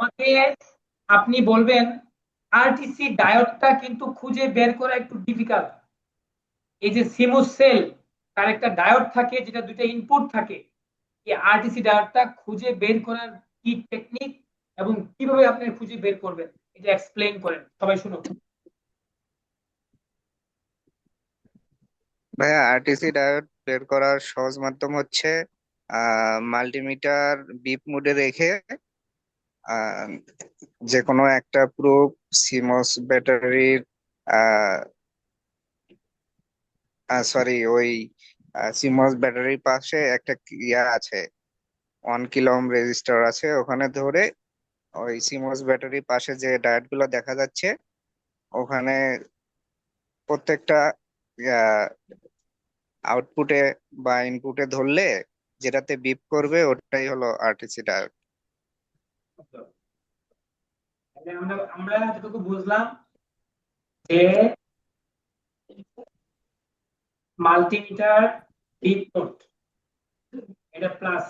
আমাকে আপনি বলবেন আরটিসি ডায়োডটা কিন্তু খুঁজে বের করা একটু ডিফিকাল্ট এই যে সিমুস সেল তার একটা ডায়োড থাকে, যেটা দুইটা ইনপুট থাকে। এই আরটিসি ডায়োডটা খুঁজে বের করার কি টেকনিক এবং কীভাবে আপনি খুঁজে বের করবেন, এটা এক্সপ্লেইন করেন। সবাই শুনো ভাইয়া আরটিসি ডায়োড বের করার সহজ মাধ্যম হচ্ছে মাল্টিমিটার বিপ মোডে রেখে যে কোনো একটা প্রুফ সিমস ব্যাটারির সরি ওই সিমস ব্যাটারির পাশে একটা ইয়া আছে ওয়ান কিলোম রেজিস্টার আছে, ওখানে ধরে ওই সিমস ব্যাটারির পাশে যে ডায়েটগুলো দেখা যাচ্ছে, ওখানে প্রত্যেকটা আউটপুটে বা ইনপুটে ধরলে যেটাতে বিপ করবে ওটাই হলো আরটিসি তাহলে আমরা যতটুকু বুঝলাম যে মাল্টিমিটার নোট এটা প্লাস,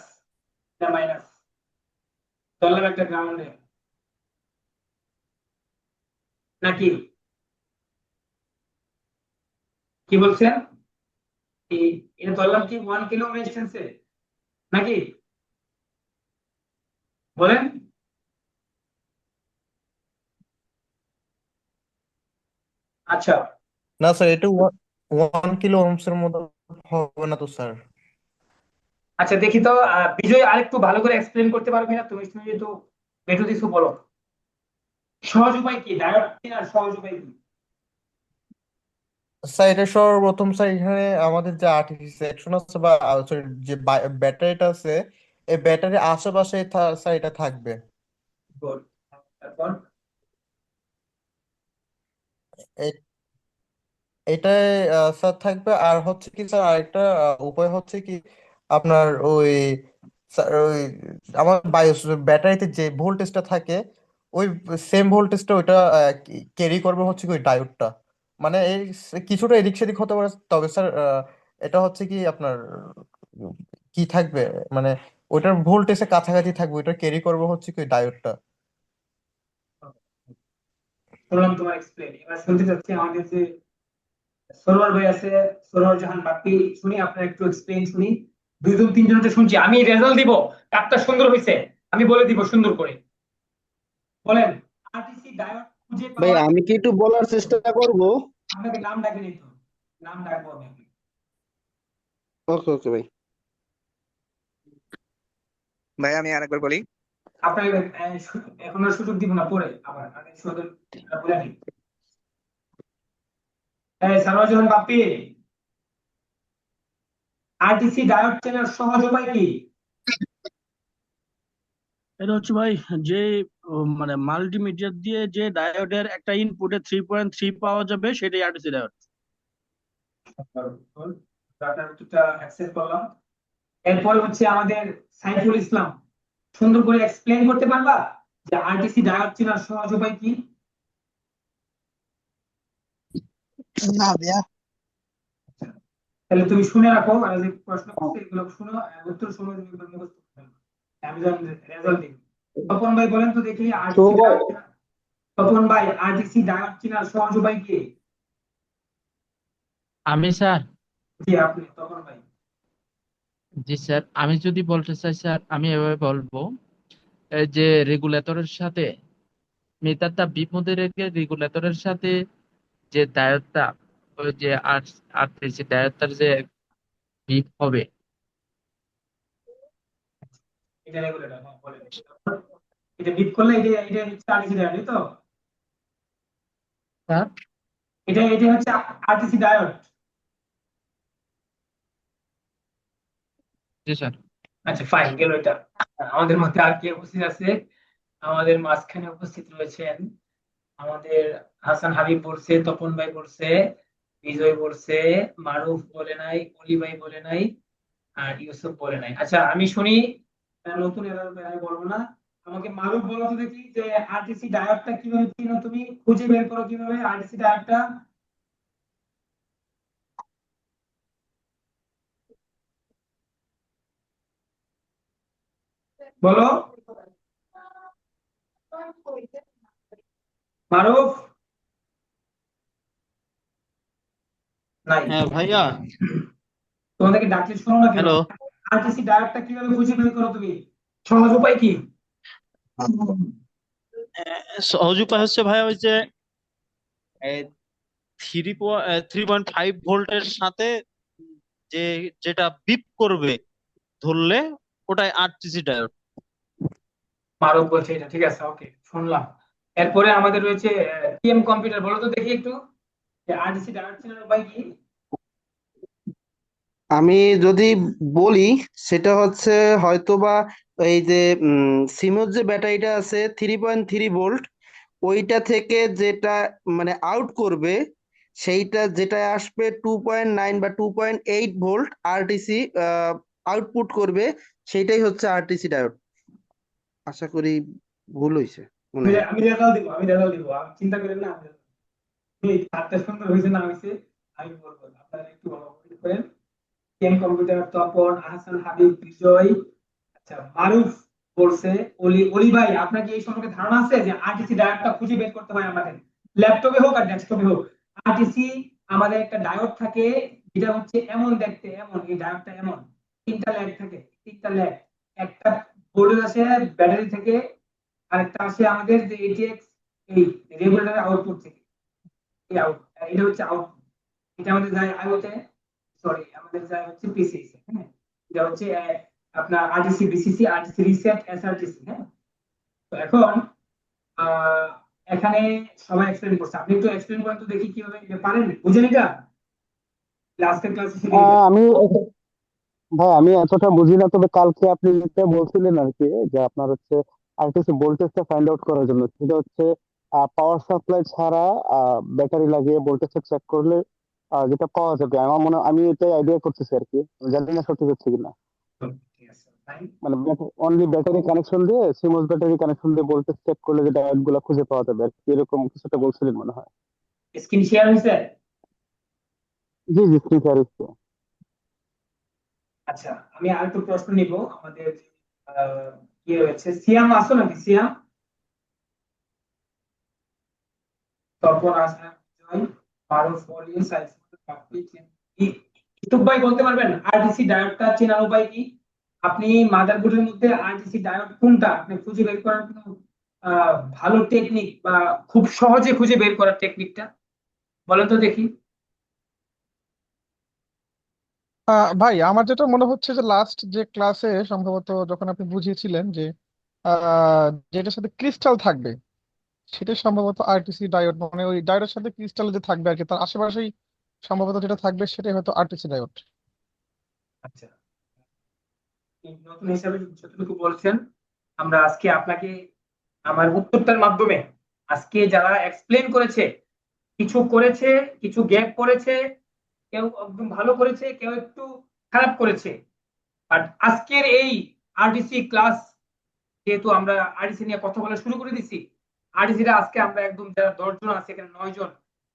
এটা মাইনাস। ধরলাম একটা গ্রাউন্ডে নাকি? কি বলছেন? এটা ধরলাম কি ওয়ান কিলো রেজিস্ট্যান্সে নাকি? বলেন। আচ্ছা। না স্যার এটা ওয়ান কিলো ওহমস মতো হবে না তো স্যার। আচ্ছা দেখি তো বিজয় আরেকটু ভালো করে এক্সপ্লেন করতে পারবে না তুমি তুমি যেহেতু মেঠো কিছু বলো। সহজ উপায় কি? ডায়োড আর সহজ উপায় কি? স্যার এটা সর্বপ্রথম স্যার এখানে আমাদের যে সেকশন আছে বা সরি যে ব্যাটারিটা আছে এই ব্যাটারির আশেপাশে স্যার এটা থাকবে। গুড তারপর? এটাই স্যার, থাকবে। আর হচ্ছে কি, স্যার, আরেকটা উপায় হচ্ছে কি, আপনার ওই ওই, আমার বায়োস ব্যাটারিতে যে ভোল্টেজটা থাকে, ওই সেম ভোল্টেজটা ওইটা ক্যারি করবে হচ্ছে কি, ওই ডায়োডটা। মানে এই কিছুটা এদিক সেদিক হতে পারে, তবে স্যার এটা হচ্ছে কি, আপনার, কি থাকবে মানে ওইটার ভোল্টেজের কাছাকাছি থাকবে, ওইটা ক্যারি করবে হচ্ছে কি ডায়োডটা। শুনলাম তোমার এক্সপ্লেন এবার শুনতে চাচ্ছি আমাদের যে সরোয়ার ভাই আছে সরোয়ার জাহান বাপ্পি শুনি আপনার একটু এক্সপ্লেন শুনি। দুইজন তিনজনটা শুনছি আমি রেজাল্ট দিব কারটা সুন্দর হয়েছে আমি বলে দিব সুন্দর করে। বলেন আরটিসি ডায়োড খুঁজে ভাই আমি কি একটু বলার চেষ্টা করব? আপনাকে নাম ডাকে নিত নাম ডাকবো আমি ওকে ওকে ভাই। ভাই আমি আরেকবার বলি। আপনাকে এখন আর সুযোগ দিব না পরে আবার বলে বাপ্পি আরটিসি ডায়োড চেনার সহজ উপায় কি? এটা হচ্ছে ভাই যে মানে মাল্টিমিটার দিয়ে যে ডায়োডের একটা ইনপুটে থ্রি পয়েন্ট থ্রি পাওয়া যাবে সেটাই আরটিসি ডায়োড অ্যাকসেপ্ট করলাম। এরপর হচ্ছে আমাদের সাইফুল ইসলাম। সুন্দর করে এক্সপ্লেন করতে পারবা? যে আরটিসি ডায়োড চেনার সহজ উপায় কি? না ভাইয়া। তাহলে তুমি শুনে রাখো আর যে প্রশ্ন করছে এগুলো শুনো উত্তর শুনো মুখস্থ আমি রেজাল্ট দিই তপন ভাই বলেন তো দেখি আরটিসি চেনা- তপন ভাই। আরটিসি ডায়োড চেনার সহজ উপায় কি? আমি স্যার। জি আপনি তপন ভাই। জি স্যার আমি যদি বলতে চাই স্যার আমি এভাবে বলব এই যে রেগুলেটরের সাথে মিটারটা বিপদে রেখে রেগুলেটরের সাথে যে ডায়োডটা ওই যে আর আরটিসি ডায়োডটার যে বিপ হবে। এটা রেগুলেটর হ্যাঁ বলেন এটা বিট করলে এটা এটা আরটিসি ডায়োড তো? স্যার? এটা এটা হচ্ছে আরটিসি ডায়োড স্যার। আচ্ছা ফাইন গেল এটা। আমাদের মধ্যে আর কি উপস্থিত আছে? আমাদের মাঝখানে উপস্থিত রয়েছেন আমাদের হাসান হাবিব বলছে, তপন ভাই বলছে, বিজয় বলছে, মারুফ বলে নাই, অলি ভাই বলে নাই, আর ইউসুফ বলে নাই। আচ্ছা আমি শুনি নতুন আমি বলব না। আমাকে মারুফ বলো তো দেখি যে আরটিসি ডায়োডটা কীভাবে চিনো তুমি খুঁজে বের করো কীভাবে আরটিসি ডায়োডটা বলো। মারুফ? নাই। হ্যাঁ ভাইয়া। তোমাদেরকে ডাকলে শোনো না কেন? আরটিসি কীভাবে খুঁজে বের করো তুমি? সহজ উপায় কি? সহজ উপায় হচ্ছে ভাইয়া ওই যে থ্রি থ্রি পয়েন্ট ফাইভ ভোল্টের সাথে যে যেটা বিপ করবে ধরলে ওটাই আরটিসি ডায়োড মারুফ বলছে এটা, ঠিক আছে ওকে শুনলাম। এরপরে আমাদের রয়েছে টিএম কম্পিউটার বলো তো দেখি একটু। আরটিসি ডায়োড চেনার উপায় কি? আমি যদি বলি, সেটা হচ্ছে হয়তোবা এই যে সিমোর যে ব্যাটারিটা আছে থ্রি পয়েন্ট থ্রি ভোল্ট ওইটা থেকে যেটা মানে আউট করবে, সেইটা যেটা আসবে টু পয়েন্ট নাইন বা two point eight volt RTC output করবে, সেইটাই হচ্ছে আরটিসি ডায়োড আশা করি ভুল হয়েছে আমি রেজাল্ট দিব আমি রেজাল্ট দিব চিন্তা করেন না এই চারটা সুন্দর হয়েছে না হয়েছে আমি বলব আপনারা একটু ভালো করে করেন কম্পিউটার তপন আহসান হাবিব বিজয় আচ্ছা মারুফ বলছে অলি অলি ভাই আপনার কি এই সম্পর্কে ধারণা আছে যে আরটিসি ডায়োডটা খুঁজে বের করতে হয় আমাদের? ল্যাপটপে হোক আর ডেস্কটপে হোক। আরটিসি আমাদের একটা ডায়োড থাকে যেটা হচ্ছে এমন দেখতে এমন এই ডায়োডটা এমন। তিনটা ল্যাগ থাকে তিনটা ল্যাগ। একটা বোর্ডের আছে ব্যাটারি থেকে, আরেকটা আছে আমাদের যে এটিএক্স এই রেগুলেটর আউটপুট থেকে। এই আউট এটা হচ্ছে আউটপুট এটা আমাদের যায় আইওতে সরি আমাদের যায় হচ্ছে পিসিসি হ্যাঁ? এটা হচ্ছে আপনার RTC BCC RTC reset SRTC হ্যাঁ? তো এখন এখানে সবাই এক্সপ্লেন করছে। আপনি একটু এক্সপ্লেন করেন তো দেখি কীভাবে পারেন? বুঝেন এটা? আজকের ক্লাসে শিখে আমি ভাই আমি এতটা বুঝি না তবে কালকে আপনি যেটা বলছিলেন আর কি যে আপনার হচ্ছে আরটিসি ভোল্টেজটা ফাইন্ড আউট করার জন্য। সেটা হচ্ছে পাওয়ার সাপ্লাই ছাড়া ব্যাটারি লাগিয়ে ভোল্টেজটা চেক করলে যেটা পাওয়া যাবে। আমার মনে আমি এটাই আইডিয়া করতেছি আর কি জানি না সঠিক হচ্ছে কিনা। মানে অনলি ব্যাটারি কানেকশন দিয়ে সিমোস ব্যাটারি কানেকশন দিয়ে ভোল্টেজ চেক করলে যে ডায়োডগুলা খুঁজে পাওয়া যাবে আর কি এরকম কিছুটা বলছিলেন মনে হয়। স্ক্রিন শেয়ার হয়েছে? জি জি ঠিক আছে আচ্ছা আমি আর একটু প্রশ্ন নিব। আমাদের কি রয়েছে? সিয়াম আসো নাকি? সিয়াম? তপন জয়। ভাই বলতে পারবেন? আরটিসি ডায়োডটা চেনার উপায় কি? আপনি মাদারবোর্ডের মধ্যে আরটিসি ডায়োড কোনটা? আপনি খুঁজে বের করার কোনো ভালো টেকনিক বা খুব সহজে খুঁজে বের করার টেকনিকটা বলেন তো দেখি। ভাই, আমার যেটা মনে হচ্ছে যে লাস্ট যে ক্লাসে সম্ভবত যখন আপনি বুঝিয়েছিলেন যে যেটার সাথে ক্রিস্টাল থাকবে, সেটা সম্ভবত আরটিসি ডায়োড মানে ওই ডায়োডের সাথে ক্রিস্টাল যে থাকবে আর কি, তার আশেপাশেই সম্ভবত যেটা থাকবে সেটাই হয়তো আরটিসি ডায়োড আচ্ছা। নতুন হিসাবে যতটুকু বলছেন, আমরা আজকে আপনাকে আমার উত্তরটার মাধ্যমে, আজকে যারা এক্সপ্লেন করেছে, কিছু করেছে, কিছু গ্যাপ করেছে কেউ একদম ভালো করেছে, কেউ একটু খারাপ করেছে। আর আজকের এই আরডিসি ক্লাস যেহেতু আমরা আরডিসি নিয়ে কথা বলা শুরু করে দিছি আরডিসিটা আজকে আমরা একদম যারা দশজন আছে, এখানে নয় জন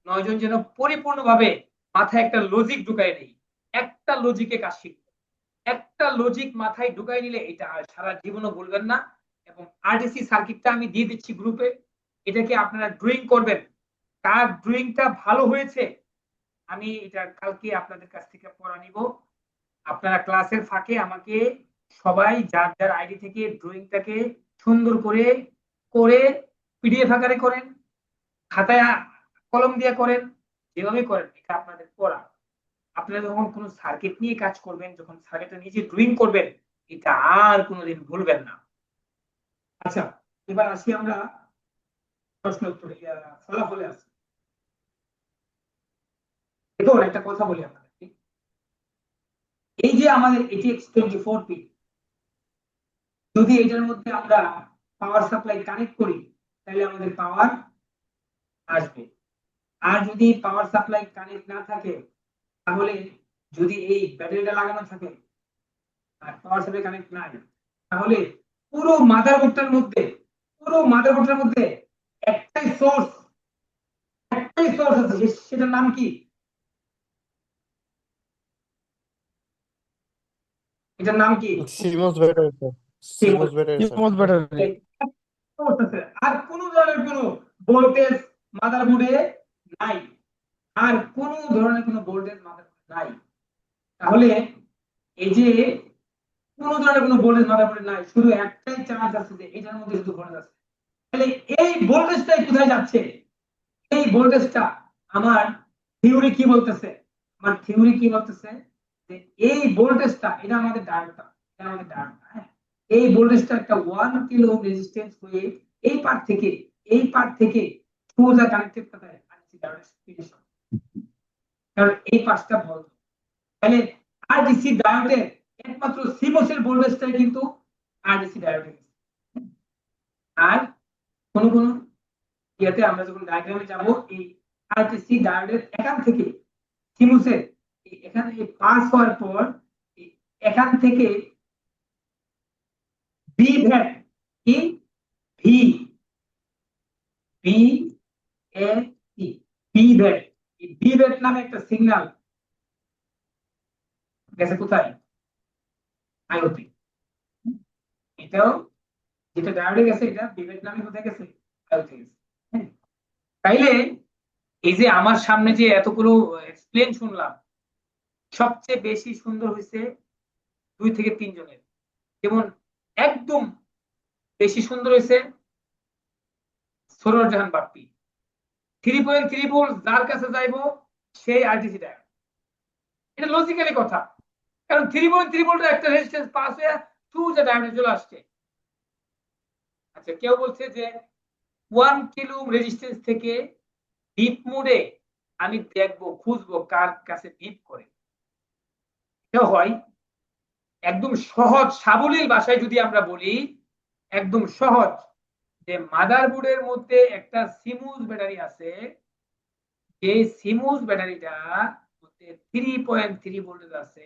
নয় জন যেন পরিপূর্ণভাবে মাথায় একটা লজিক ঢুকাই নেই। একটা লজিকে কাজ শিখব। একটা লজিক মাথায় ঢুকাই নিলে এটা আর সারা জীবনও ভুলবেন না। এবং আরডিসি সার্কিটটা আমি দিয়ে দিচ্ছি গ্রুপে এটাকে আপনারা ড্রয়িং করবেন। কার ড্রয়িংটা ভালো হয়েছে আমি এটা কালকে আপনাদের কাছ থেকে পড়া নিব। আপনারা ক্লাসের ফাঁকে আমাকে সবাই যার যার আইডি থেকে, ড্রয়িংটাকে সুন্দর করে করে পিডিএফ আকারে করেন, খাতায় কলম দিয়ে করেন, যেভাবে করেন, এটা আপনাদের পড়া। আপনারা যখন কোনো সার্কিট নিয়ে কাজ করবেন, যখন সার্কিটটা নিজে ড্রয়িং করবেন, এটা আর কোনোদিন ভুলবেন না। আচ্ছা এবার আসি আমরা প্রশ্ন উত্তরে ফলাফলে আসি। দেখুন একটা কথা বলি আপনাদেরকে। এই যে আমাদের এটিএক্স টোয়েন্টি ফোর পি যদি এটার মধ্যে আমরা পাওয়ার সাপ্লাই কানেক্ট করি, তাহলে আমাদের পাওয়ার আসবে। আর যদি পাওয়ার সাপ্লাই কানেক্ট না থাকে, তাহলে যদি এই ব্যাটারিটা লাগানো থাকে আর পাওয়ার সাপ্লাই কানেক্ট না তাহলে পুরো মাদারবোর্ডটার মধ্যে, পুরো মাদার মাদারবোর্ডটার মধ্যে একটাই সোর্স একটাই সোর্স আছে সেটার নাম কি? এটার নাম কি? CMOS battery CMOS battery CMOS battery আর কোনো কোনো ভোল্টেজ মাদারবোর্ডে নাই। আর কোনো ধরনের কোনো ভোল্টেজ মাদারবোর্ডে নাই। তাহলে এই যে কোন ধরনের কোনো ভোল্টেজ মাদারবোর্ডে নাই শুধু একটাই চার্জ আছে যে এটার মধ্যে শুধু ভোল্টেজ আছে। তাহলে এই ভোল্টেজটাই কোথায় যাচ্ছে? এই ভোল্টেজটা আমার থিওরি কি বলতেছে? আমার থিওরি কি বলতেছে? এই ভোল্টেজটা এটা আমাদের ডায়োডটা এটা আমাদের ডায়োডটা হ্যাঁ? এই ভোল্টেজটা একটা ওয়ান কিলো রেজিস্ট্যান্স হয়ে এই পার্ট থেকে, এই পার থেকে সোজা কানেক্টেড কোথায় আরসি ডায়োডের কারণ এই পাঁচটা বন্ধ তাহলে আরডিসি ডায়োডের একমাত্র সিমোস এর ভোল্টেজটাই কিন্তু আরডিসি ডায়োডে আর কোন কোন ইয়াতে আমরা যখন ডায়াগ্রামে যাব, এই আরটিসি ডায়োডের এখান থেকে সিমোসের এখানে পাস হওয়ার পর, এখান থেকে বি ভ্যাট কি? V B A B bat B bat নামে একটা সিগন্যাল গেছে কোথায়? এটাও যেটা ডায়োডে গেছে, এটা বিভেদ নামে কোথায় গেছে? আইওতে গেছে। হ্যাঁ। তাইলে এই যে আমার সামনে যে এতগুলো এক্সপ্লেন শুনলাম সবচেয়ে বেশি সুন্দর হয়েছে দুই থেকে তিনজনের যেমন একদম বেশি সুন্দর হয়েছে Sarowar Jahan Bappy three point three volt যার কাছে যাইবো সেই আরটিসি ডায়োড এটা লজিক্যালি কথা। কারণ থ্রি পয়েন্ট থ্রি ভোল্টের একটা রেজিস্ট্যান্স পাস হয়ে টু যে ডায়োডে চলে আসছে। আচ্ছা কেউ বলছে যে ওয়ান কিলো রেজিস্ট্যান্স থেকে ডিপ মোডে আমি দেখব, খুঁজবো কার কাছে ডিপ করে। হয়? একদম সহজ, সাবলীল ভাষায় যদি আমরা বলি, একদম সহজ যে মাদারবোর্ডের মধ্যে একটা সিমুস ব্যাটারি আছে এই সিমুস ব্যাটারিটা মধ্যে থ্রি পয়েন্ট থ্রি ভোল্টেজ আছে,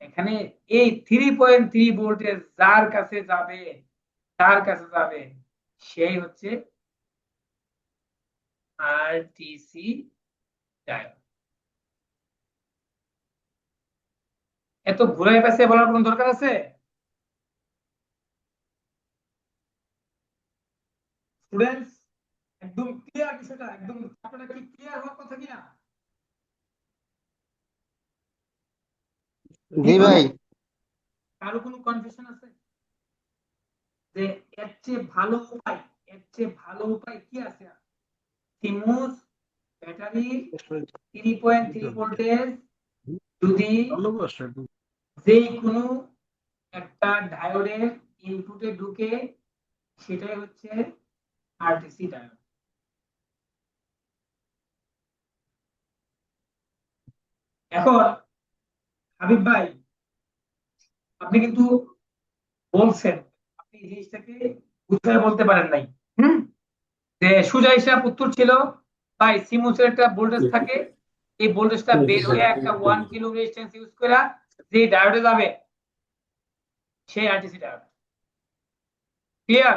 এখানে এই থ্রি পয়েন্ট থ্রি ভোল্টেজ যার কাছে যাবে তার কাছে যাবে, সেই হচ্ছে আর আরটিসি ডায়োড এত ঘুরাই পেঁচে বলার কোনো দরকার আছে? স্টুডেন্টস একদম ক্লিয়ার বিষয়টা একদম আপনারা কি ক্লিয়ার হওয়ার কথা কিনা? জি ভাই। কারও কোনো কনফিউশন আছে? যে এর চেয়ে ভালো উপায় এর চেয়ে ভালো উপায় কি আছে? CMOS battery three point three voltage যদি যে কোনো একটা ডায়োডের ইনপুটে ঢুকে সেটাই হচ্ছে আরটিসি ডায়োড এখন হাবিব ভাই, আপনি কিন্তু বলছেন, আপনি জিনিসটাকে বুঝায় বলতে পারেন নাই। হুম? যে সুজা হিসাব উত্তর ছিল ভাই সিমুসের একটা ভোল্টেজ থাকে। এই ভোল্টেজটা বের হয়ে একটা ওয়ান কিলো রেজিস্ট্যান্স ইউজ করে যে ডায়োডে যাবে সেই আরটিসি ডায়োড ক্লিয়ার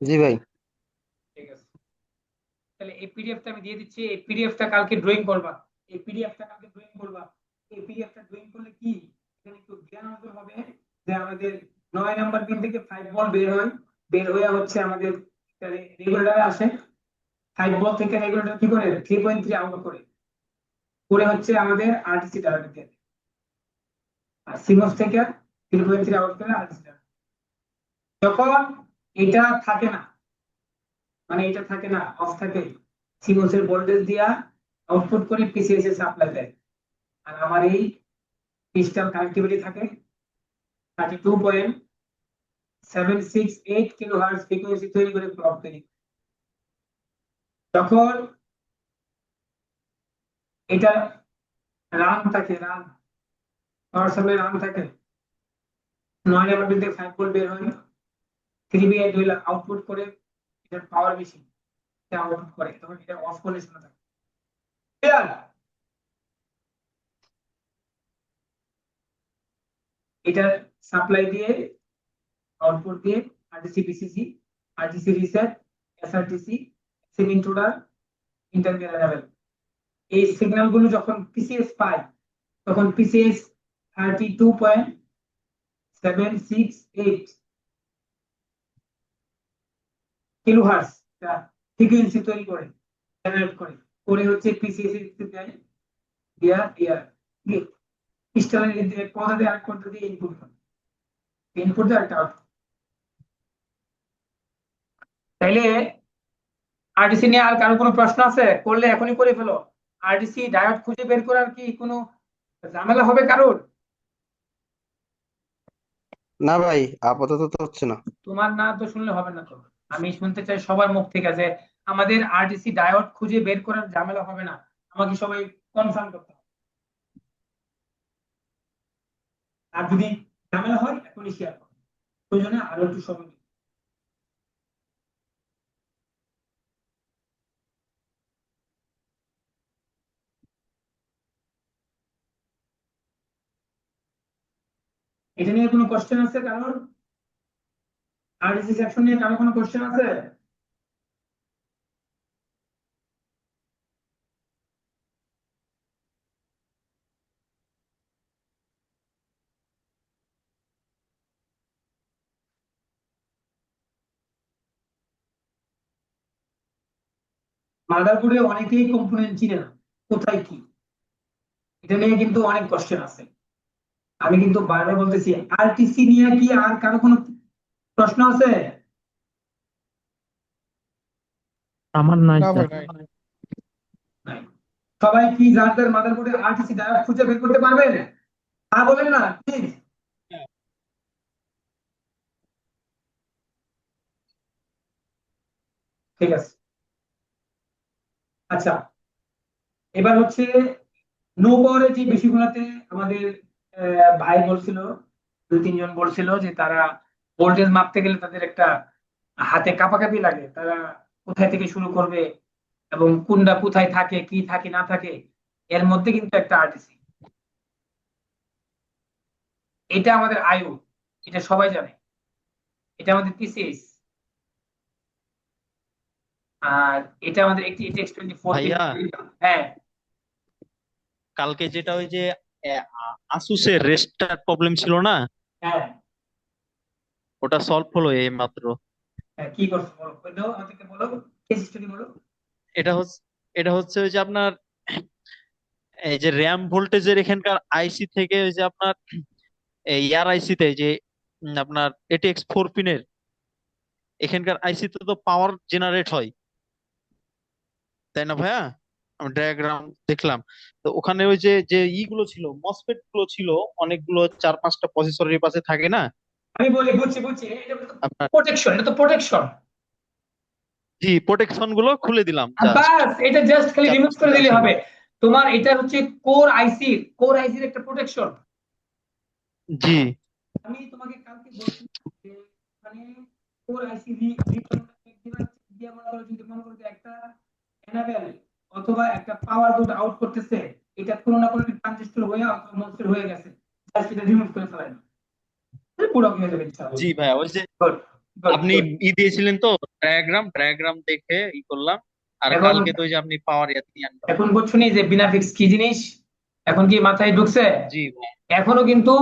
জি ভাই। ঠিক আছে। তাহলে এই পিডিএফটা আমি দিয়ে দিচ্ছি। এই পিডিএফটা কালকে ড্রয়িং করবা। এই পিডিএফটা কালকে ড্রয়িং করবা। এই পিডিএফটা ড্রয়িং করলে কি? এখানে একটু জ্ঞান অর্জন হবে যে আমাদের নয় নাম্বার পিন থেকে ফাইভ বল বের হয়। বের হয়ে হচ্ছে আমাদের রেগুলেটরে আসে। ফাইভ বল থেকে রেগুলেটর কি করে? থ্রি পয়েন্ট থ্রি আউট করে। করে হচ্ছে আমাদের আরটিসি ডায়োডে দেয় আর সিমস থেকে থ্রি পয়েন্ট থ্রি আউট করে আরটিসি ডায়োড যখন এটা থাকে না মানে এটা থাকে না অফ থাকে সিমোসের ভোল্টেজ দিয়া আউটপুট করে পিসিএস এ সাপ্লাই দেয়। আর আমার এই ক্রিস্টাল কানেক্টিভিটি থাকে thirty two point seven six eight kilo hertz frequency তৈরি করে ক্লক তৈরি যখন এটা রান থাকে, রান। পাওয়ার সাপ্লাই রান থাকে। নয় নাম্বার বিল ফাইভ ভোল্ট বের হয়। থ্রি বি হইলে আউটপুট করে এটার পাওয়ার বেশি আউটপুট করে। তখন এটা অফ করলে থাকে। ক্লিয়ার এটা সাপ্লাই দিয়ে আউটপুট দিয়ে RTC PCC RTC reset SRTC সিম ইন্ট্রোডার ইন্টারমিডিয়েট লেভেল এই সিগন্যালগুলো যখন পিসিএস পায়, তখন PCS thirty two point seven six eight kilo hertz frequency তৈরি করে জেনারেট করে। করে হচ্ছে পিসিএস দেয় দিয়া ইয়ার ক্রিস্টালের পদার্থে আরেক পদ্ধতি ইনপুট হয়। ইনপুট দেয় একটা তাইলে আরডিসি নিয়ে আর কারও কোনো প্রশ্ন আছে? করলে এখনই করে ফেলো। আরডিসি ডায়োড খুঁজে বের করার কি কোনো ঝামেলা হবে কারোর? না ভাই আপাতত তো হচ্ছে না। তোমার না তো শুনলে হবে না তো। আমি শুনতে চাই সবার মুখ থেকে যে আমাদের আরডিসি ডায়োড খুঁজে বের করার ঝামেলা হবে না। আমাকে সবাই কনফার্ম করতে হবে। আর যদি ঝামেলা হয় এখনই শেয়ার করো। প্রয়োজনে আরও একটু সময় এটা নিয়ে কোনো কোশ্চেন আছে কারোর? আরডিসি সেকশন নিয়ে কারও কোনো কোশ্চেন আছে? মাদারবোর্ডে অনেকেই কম্পোনেন্ট চিনে না। কোথায় কি? এটা নিয়ে কিন্তু অনেক কোশ্চেন আছে। আমি কিন্তু বারবার বলতেছি আরটিসি নিয়ে কি আর কারও কোনো প্রশ্ন আছে? আমার নাই সবাই কি যাদের মাদারবোর্ডে আরটিসি ডায়োড খুঁজে বের করতে পারবেন আর বলেন না প্লিজ ঠিক আছে। আচ্ছা এবার হচ্ছে নো পাওয়ারের যে বিষয়গুলোতে আমাদের ভাই বলছিল দুই তিনজন বলছিল যে তারা ভোল্টেজ মাপতে গেলে তাদের একটা হাতে কাঁপাকাঁপি লাগে। তারা কোথায় থেকে শুরু করবে এবং কোনটা কোথায় থাকে কি থাকে না থাকে এর মধ্যে কিন্তু একটা আরটিসি এটা আমাদের আয়ু এটা সবাই জানে। এটা আমাদের পিসিএস আর এটা আমাদের একটি এটা এক্স টোয়েন্টি ফোর হ্যাঁ। কালকে যেটা ওই যে আসুসের রেস্টার প্রবলেম ছিল না? হ্যাঁ। ওটা সলভ হলো এই মাত্র হ্যাঁ, কি করছ বলো? আমাদেরকে বলো। কেস স্টাডি বলো? এটা হচ্ছে এটা হচ্ছে ওই যে আপনার এই যে র্যাম ভোল্টেজের এখানকার আইসি থেকে ওই যে আপনার এই ইয়ার আইসিতে যে আপনার এটিএক্স ফোর পিনের এখানকার আইসিতে তো পাওয়ার জেনারেট হয়। তাই না ভাইয়া? ডায়াগ্রাম দেখলাম। তো ওখানে ওই যে যে ইগুলো ছিল মসফেটগুলো ছিল অনেকগুলো চার পাঁচটা প্রসেসরের পাশে থাকে না? আমি বলি বুঝছি বুঝছি প্রোটেকশন এটা তো প্রোটেকশন জি প্রোটেকশনগুলো খুলে দিলাম। জাস্ট বাস এটা জাস্ট খালি রিমুভ করে দিলে হবে। তোমার এটা হচ্ছে কোর আইসি কোর আইসির একটা প্রোটেকশন জি। আমি তোমাকে কালকে বলছি যে মানে কোর আইসি দিয়ে মনে করো যদি মনে করো একটা এনাবেল অথবা একটা পাওয়ার বোর্ড আউট করতেছে এটা কোনো না কোনো ট্রানজিস্টর হয়ে অথবা মনস্টার হয়ে গেছে জাস্ট এটা রিমুভ করে ফেলাই পুরো হয়ে যাবে জি ভাইয়া ওই যে গুড গুড আপনি ই দিয়েছিলেন তো ডায়াগ্রাম ডায়াগ্রাম দেখে ই করলাম। আর এখন কালকে তো যে আপনি পাওয়ার ইয়াতে নিয়ে আনবেন এখন বুঝছ নি যে বিনা ফিক্স কি জিনিস? এখন কি মাথায় ঢুকছে? জি ভাই। এখনও কিন্তু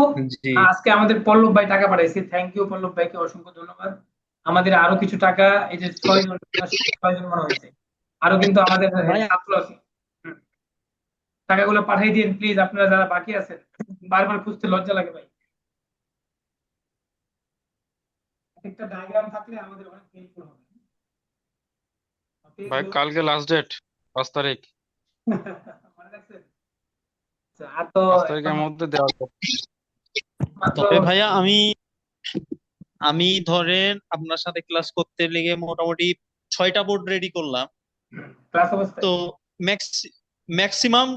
আজকে আমাদের পল্লব ভাই টাকা পাঠাইছে। থ্যাংক ইউ পল্লব ভাইকে অসংখ্য ধন্যবাদ। আমাদের আরও কিছু টাকা এই যে ছয় জন ছয় জন মনে হয়েছে। আরও কিন্তু আমাদের ছাত্র আছে। টাকাগুলো পাঠিয়ে দিন প্লিজ আপনারা যারা বাকি আছেন। বারবার খুঁজতে লজ্জা লাগে ভাই। একটা ডায়াগ্রাম থাকলে আমাদের অনেক হেল্পফুল হবে। ভাই কালকে লাস্ট ডেট পাঁচ তারিখ। মনে আচ্ছা, আর তো পাঁচ তারিখের মধ্যে দেওয়া তবে ভাইয়া আমি আমি ধরেন আপনার সাথে ক্লাস করতে লেগে মোটামুটি ছয়টা বোর্ড রেডি করলাম। ক্লাস অবস্থায় তো ম্যাক্স ম্যাক্সিমাম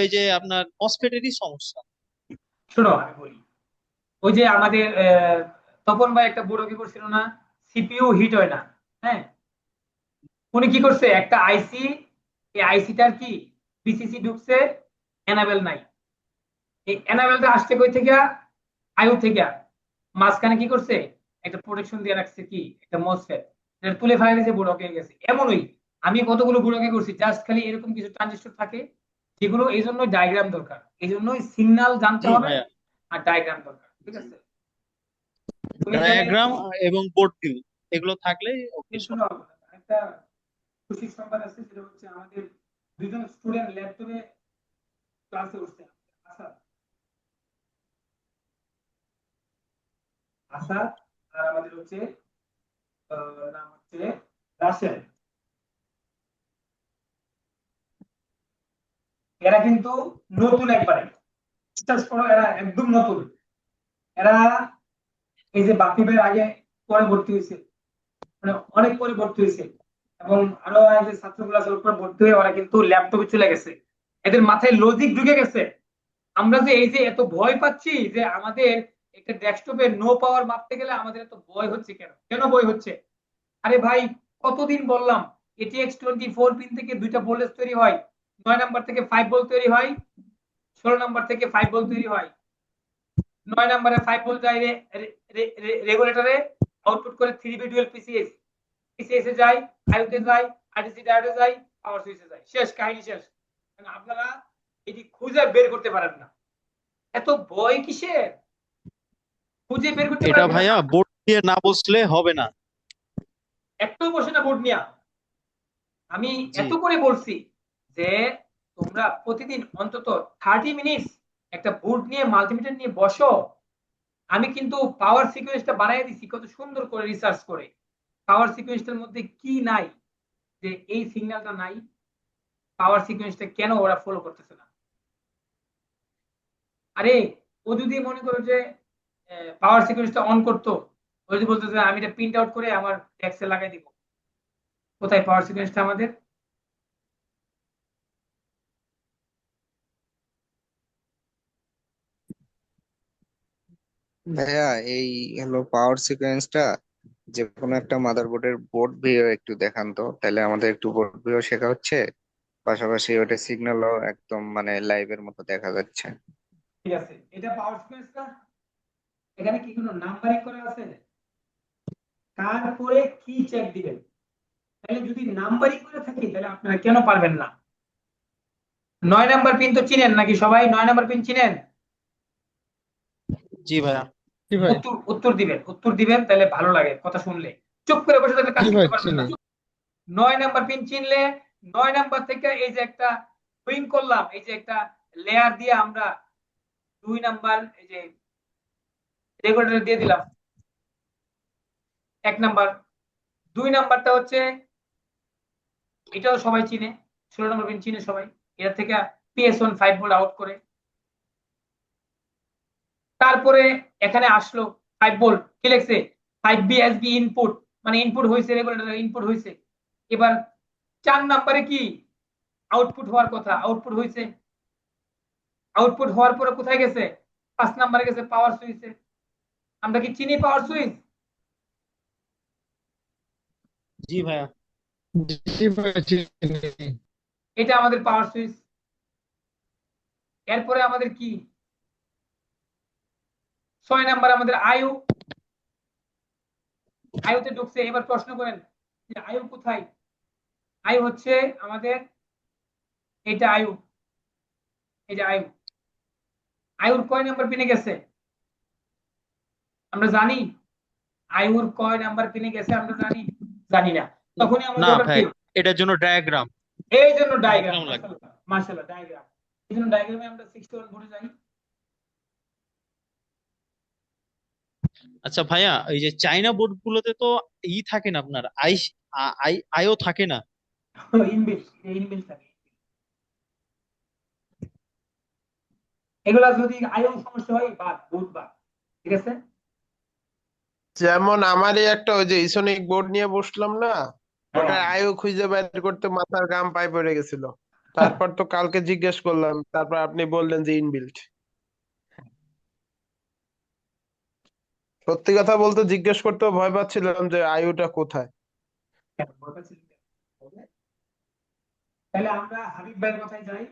ওই যে আপনার মসফেটেরই সমস্যা। শোনো আমি বলি। ওই যে আমাদের তপন ভাই একটা বড় কি করছিল না? সিপিইউ হিট হয় না হ্যাঁ? উনি কি করছে? একটা আইসি এই আইসিটার কি? বিসিসি ঢুকছে এনাবেল নাই। এই এনাবেলটা আসছে কই থেকে? আয়ু থেকে। মাঝখানে কি করছে? একটা প্রোটেকশন দিয়ে রাখছে কি? একটা মসফেট তুলে ফেলা দিয়েছে বুড়োকে গেছে। এমনই আমি কতগুলো বুড়োকে করছি? জাস্ট খালি এরকম কিছু ট্রানজিস্টর থাকে যেগুলো এই জন্য ডায়াগ্রাম দরকার। এই জন্যই সিগন্যাল জানতে হবে আর ডায়াগ্রাম দরকার ঠিক আছে? ডায়াগ্রাম এবং বোর্ড ভিউ এগুলো থাকলেই ওকে শোনো একটা খুশির সংবাদ আছে সেটা হচ্ছে আমাদের দুজন স্টুডেন্ট ল্যাপটপে ক্লাসে উঠছে। আসাদ আসাদ আর আমাদের হচ্ছে নাম হচ্ছে রাসেল এরা কিন্তু নতুন একবারে। বিশ্বাস করো এরা একদম নতুন। এরা এই যে বাপি ভাইয়ের আগে পরে ভর্তি হয়েছে মানে অনেক পরে ভর্তি হয়েছে। এবং আরও যে ছাত্রগুলো আছে ভর্তি হয়ে ওরা কিন্তু ল্যাপটপে চলে গেছে। এদের মাথায় লজিক ঢুকে গেছে। আমরা যে এই যে এত ভয় পাচ্ছি যে আমাদের একটা ডেস্কটপে নো পাওয়ার মাপতে গেলে আমাদের এত ভয় হচ্ছে কেন? কেন ভয় হচ্ছে? আরে ভাই, কতদিন বললাম এটিএক্স টোয়েন্টি ফোর পিন থেকে দুইটা ভোল্টেজ তৈরি হয়। নয় নাম্বার থেকে ফাইভ বল তৈরি হয় ষোলো নাম্বার থেকে ফাইভ বল তৈরি হয়। নয় নাম্বারে ফাইভ ভোল্ট যায় রেগুলেটরে আউটপুট করে three B dual PCS PCS এ যায় আইওতে যায় আরটিসি ডায়োডে যায় পাওয়ার সুইচে যায়। শেষ কাহিনী শেষ। কারণ আপনারা এটি খুঁজে বের করতে পারেন না। এত ভয় কিসের? খুঁজে বের করতে এটা ভাইয়া বোর্ড দিয়ে না বসলে হবে না। একটু বসে না বোর্ড নিয়া। আমি এত করে বলছি। যে তোমরা প্রতিদিন অন্তত থার্টি মিনিটস একটা বোর্ড নিয়ে মাল্টিমিটার নিয়ে বসো। আমি কিন্তু পাওয়ার সিকোয়েন্সটা বানাই দিছি, কত সুন্দর করে রিসার্চ করে। পাওয়ার সিকোয়েন্সটার মধ্যে কি নাই? যে এই সিগন্যালটা নাই। পাওয়ার সিকোয়েন্সটা কেন ওরা ফলো করতেছে না? আরে, ও যদি মনে করো যে পাওয়ার সিকোয়েন্সটা অন করতো, ও যদি বলতো আমি এটা প্রিন্ট আউট করে আমার ট্যাক্সে লাগাই দিব। কোথায় পাওয়ার সিকোয়েন্সটা আমাদের? ভাইয়া এই হলো পাওয়ার সিকোয়েন্সটা যে কোনো একটা মাদারবোর্ডের বোর্ড ভিউ একটু দেখান তো। তাহলে আমাদের একটু বোর্ড ভিউ শেখা হচ্ছে পাশাপাশি ওটা সিগন্যালও একদম মানে লাইভের মতো দেখা যাচ্ছে। ঠিক আছে এটা পাওয়ার সিকোয়েন্সটা এখানে কি কোনো নাম্বারিং করা আছে? তারপরে কি চেক দিবেন? তাহলে যদি নাম্বারিং করে থাকি তাহলে আপনারা কেন পারবেন না? নয় নাম্বার পিন তো চিনেন নাকি সবাই? নয় নাম্বার পিন চিনেন? জি ভাইয়া। জি ভাই উত্তর উত্তর দিবেন উত্তর দিবেন তাহলে ভালো লাগে কথা শুনলে। চুপ করে বসে থাকলে কাজ করতে পারবেন না। নয় নাম্বার পিন চিনলে নয় নাম্বার থেকে এই যে একটা সুইং করলাম এই যে একটা লেয়ার দিয়ে আমরা দুই নাম্বার এই যে রেগুলেটর দিয়ে দিলাম। এক নাম্বার। দুই নাম্বারটা হচ্ছে এটাও সবাই চিনে ষোলো নম্বর পিন চিনে সবাই। এর থেকে PS one five volt out করে। তারপরে এখানে আসলো ফাইভ ভোল্ট কি লিখছে? Five B S B input মানে ইনপুট হয়েছে রেগুলেটর ইনপুট হয়েছে এবার চার নাম্বারে কি? আউটপুট হওয়ার কথা। আউটপুট হয়েছে আউটপুট হওয়ার পরে কোথায় গেছে? পাঁচ নাম্বারে গেছে পাওয়ার সুইচে আমরা কি চিনি পাওয়ার সুইচ জি ভাইয়া। জি ভাই চিনি। এটা আমাদের পাওয়ার সুইচ এরপরে আমাদের কি? ছয় নাম্বার আমাদের আয়ু। আয়ুতে ঢুকছে এবার প্রশ্ন করেন যে আয়ু কোথায়? আয়ু হচ্ছে আমাদের এটা আয়ু এই যে আয়ু। আয়ুর কয় নাম্বার পিনে গেছে? আমরা জানি। আয়ুর কয় নাম্বার পিনে গেছে আমরা জানি? জানি না। তখনই কি? এটার জন্য ডায়াগ্রাম এই জন্য ডায়াগ্রাম। মাশাআল্লাহ ডায়াগ্রাম এই জন্য ডায়াগ্রামে আমরা 61 ভোটে যাই। আচ্ছা ভাইয়া এই যে চাইনা বোর্ড গুলোতে তো ই থাকে না আপনার আই আই আইও থাকে না? ইনবিল ইনবিল থাকে। এগুলা যদি আয়ু সমস্যা হয় বাদ বুধ বাদ। ঠিক আছে? যেমন আমারই একটা ওই যে ইসোনিক বোর্ড নিয়ে বসলাম না ওটা হ্যাঁ। আয়ু খুঁজে বের করতে মাথার গাম পায়ে পড়ে গেছিল। তারপর তো কালকে জিজ্ঞেস করলাম তারপর আপনি বললেন যে ইনবিল্ট সত্যি কথা বলতে জিজ্ঞেস করতেও ভয় পাচ্ছিলাম যে আয়ুটা কোথায়? তাহলে আমরা হাবিব ভাইয়ের কথায় যাই।